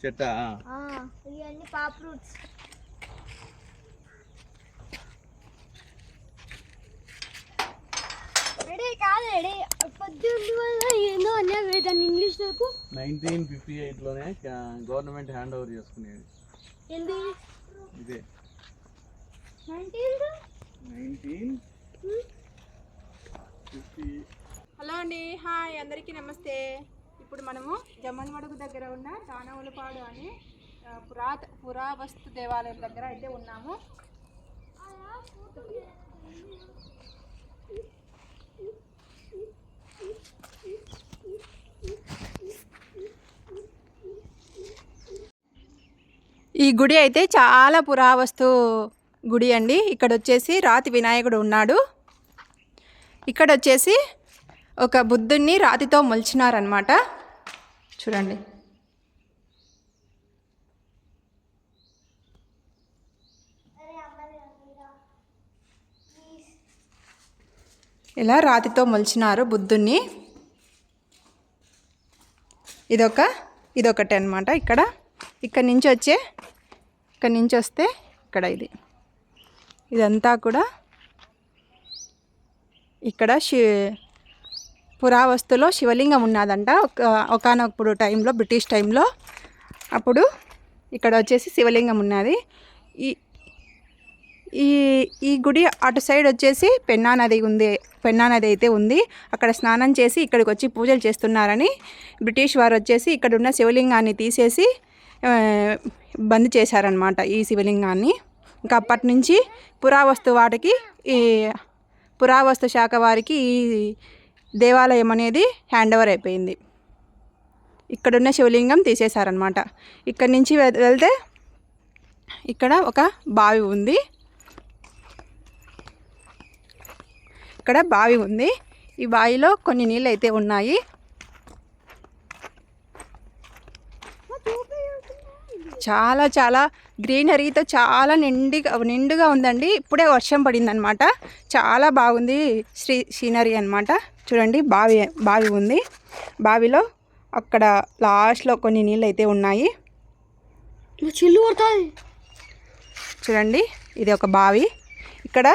చెట్టా ఆ, ఇవన్నీ pop fruits ready కాదు రెడీ. పద్దెనిమిది వల్ల ఏందో అన్నా దాన్ని ఇంగ్లీష్ నాకు. నైన్టీన్ ఫిఫ్టీ ఎయిట్లోనే గవర్నమెంట్ హ్యాండ్ ఓవర్ చేసుకునేది. ఏంది? ఇదే. నైన్టీన్ ఫిఫ్టీ హలో అండి హాయ్ అందరికీ నమస్తే. ఇప్పుడు మనము జమ్మన్మడుగు దగ్గర ఉన్న దానవులపాడు అని పురాత పురావస్తు దేవాలయం దగ్గర అయితే ఉన్నాము. ఈ గుడి అయితే చాలా పురావస్తు గుడి అండి. ఇక్కడ వచ్చేసి రాతి వినాయకుడు ఉన్నాడు. ఇక్కడ వచ్చేసి ఒక బుద్ధుణ్ణి రాతితో మలిచినారనమాట చూడండి. ఇలా రాతితో మొలిచినారు బుద్ధుణ్ణి. ఇదొక ఇదొకటి అనమాట ఇక్కడ. ఇక్కడ నుంచి వచ్చే ఇక్కడ నుంచి వస్తే ఇక్కడ ఇది. ఇదంతా కూడా ఇక్కడ శి పురావస్తులో శివలింగం ఉన్నదంట. ఒక టైంలో బ్రిటిష్ టైంలో. అప్పుడు ఇక్కడ వచ్చేసి శివలింగం ఉన్నది. ఈ ఈ ఈ గుడి అటు సైడ్ వచ్చేసి పెన్నా నది ఉంది పెన్నా నది అయితే ఉంది. అక్కడ స్నానం చేసి ఇక్కడికి వచ్చి పూజలు చేస్తున్నారని బ్రిటిష్ వారు వచ్చేసి ఇక్కడ ఉన్న శివలింగాన్ని తీసేసి బంద్ చేశారనమాట ఈ శివలింగాన్ని. ఇంకా అప్పటి నుంచి పురావస్తు వాటికి ఈ పురావస్తు శాఖ వారికి ఈ దేవాలయం అనేది హ్యాండ్ ఓవర్ అయిపోయింది. ఇక్కడున్న శివలింగం తీసేశారనమాట ఇక్కడి నుంచి వె- వెళ్తే ఇక్కడ ఒక బావి ఉంది. ఇక్కడ బావి ఉంది. ఈ బావిలో కొన్ని నీళ్ళు అయితే ఉన్నాయి. చాలా చాలా గ్రీనరీతో చాలా నిండిగా నిండుగా ఉందండి. ఇప్పుడే వర్షం పడిందనమాట చాలా బాగుంది శ్రీ సీనరీ అనమాట చూడండి బావి బావి ఉంది. బావిలో అక్కడ లాస్ట్లో కొన్ని నీళ్ళు అయితే ఉన్నాయి చూడండి ఇది ఒక బావి. ఇక్కడ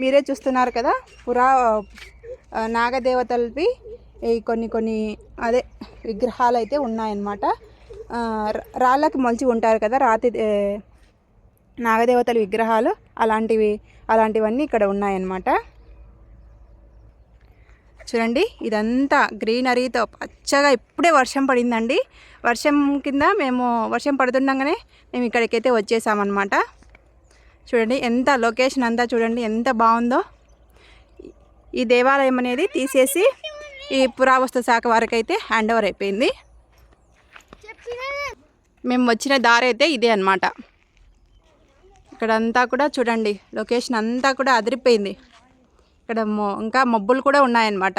మీరే చూస్తున్నారు కదా పురా నాగదేవతలవి కొన్ని కొన్ని అదే విగ్రహాలు అయితే ఉన్నాయన్నమాట. రాళ్ళకి మొలిచి ఉంటారు కదా రాతి నాగదేవతల విగ్రహాలు అలాంటివి అలాంటివన్నీ ఇక్కడ ఉన్నాయన్నమాట. చూడండి ఇదంతా గ్రీనరీతో పచ్చగా ఇప్పుడే వర్షం పడిందండి. వర్షం కింద మేము వర్షం పడుతుండగానే మేము ఇక్కడికైతే వచ్చేసామన్నమాట. చూడండి ఎంత లొకేషన్ అంతా చూడండి ఎంత బాగుందో. ఈ దేవాలయం అనేది తీసేసి ఈ పురావస్తు శాఖ వారికైతే హ్యాండ్ ఓవర్ అయిపోయింది. మేము వచ్చిన దారి అయితే ఇదే అన్నమాట. ఇక్కడ అంతా కూడా చూడండి లొకేషన్ అంతా కూడా అదిరిపోయింది. ఇక్కడ ఇంకా మబ్బులు కూడా ఉన్నాయన్నమాట.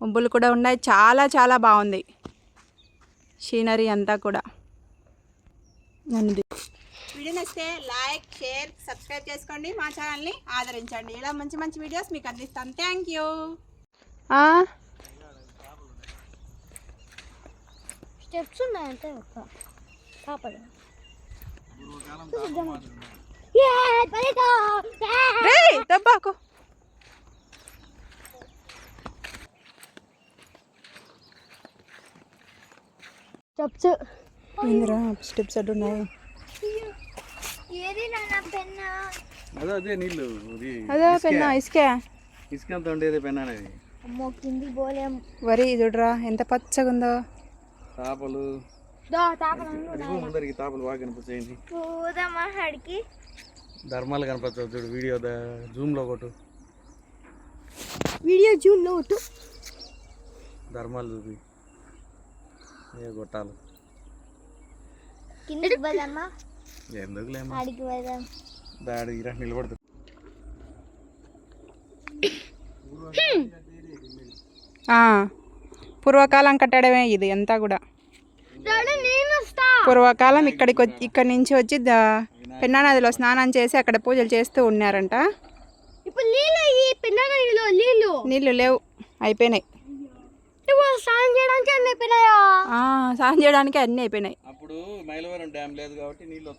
మబ్బులు కూడా ఉన్నాయి చాలా చాలా బాగుంది. సీనరీ అంతా కూడా. వీడియో నచ్చితే లైక్ షేర్ సబ్స్క్రైబ్ చేసుకోండి. మా ఛానల్ని ఆదరించండి. ఇలా మంచి మంచి వీడియోస్ మీకు అందిస్తాను థ్యాంక్ యూ స్టెప్స్ ఉన్నాయంటే ఒక కాపడు దబ్బాకు స్టెప్స్. ఇందిరా స్టెప్స్ అడ్డు ఉన్నాయి. ఏది నాన్న పెన్న? అదే అదే నీళ్ళు ఇది అదే పెన్నా ఇసుకే. ఇసుక అంత ఉండేది పెన్ అనేది అమ్మో కింది పోలేం వరి చూడరా ఎంత పచ్చగా ఉందో తాపలు. దో తాపలు బాగా కనిపించేయండి. పోదామా హడికి ధర్మాలు కనిపించవు చూడు వీడియో జూమ్లో కొట్టు. వీడియో జూన్ నోటు ధర్మాలు చూపి. ఏ కొట్టాలి? కిందికి పోదామా? ఎందుకులేమో ఆడికి పోదాం. దాడి ఇరా నిలబడుతుంది ఆ, పూర్వకాలం కట్టడమే ఇది అంతా కూడా. పూర్వకాలం ఇక్కడికి వచ్చి ఇక్కడి నుంచి వచ్చి పెన్నా నదిలో స్నానం చేసి అక్కడ పూజలు చేస్తూ ఉన్నారంట. నీళ్ళు లేవు అయిపోయినాయి. స్నానం చేయడానికి అన్నీ అయిపోయినాయి? అప్పుడు మైలవరం డ్యామ్ లేదు కాబట్టి నీళ్ళు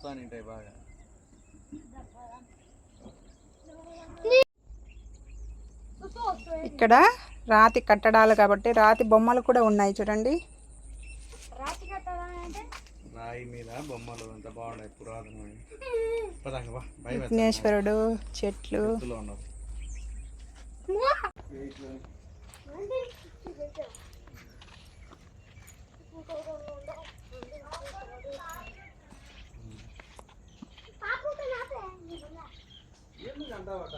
బాగా. ఇక్కడ రాతి కట్టడాలు కాబట్టి రాతి బొమ్మలు కూడా ఉన్నాయి చూడండి. విఘ్నేశ్వరుడు చెట్లు. ఏంటి అంటావట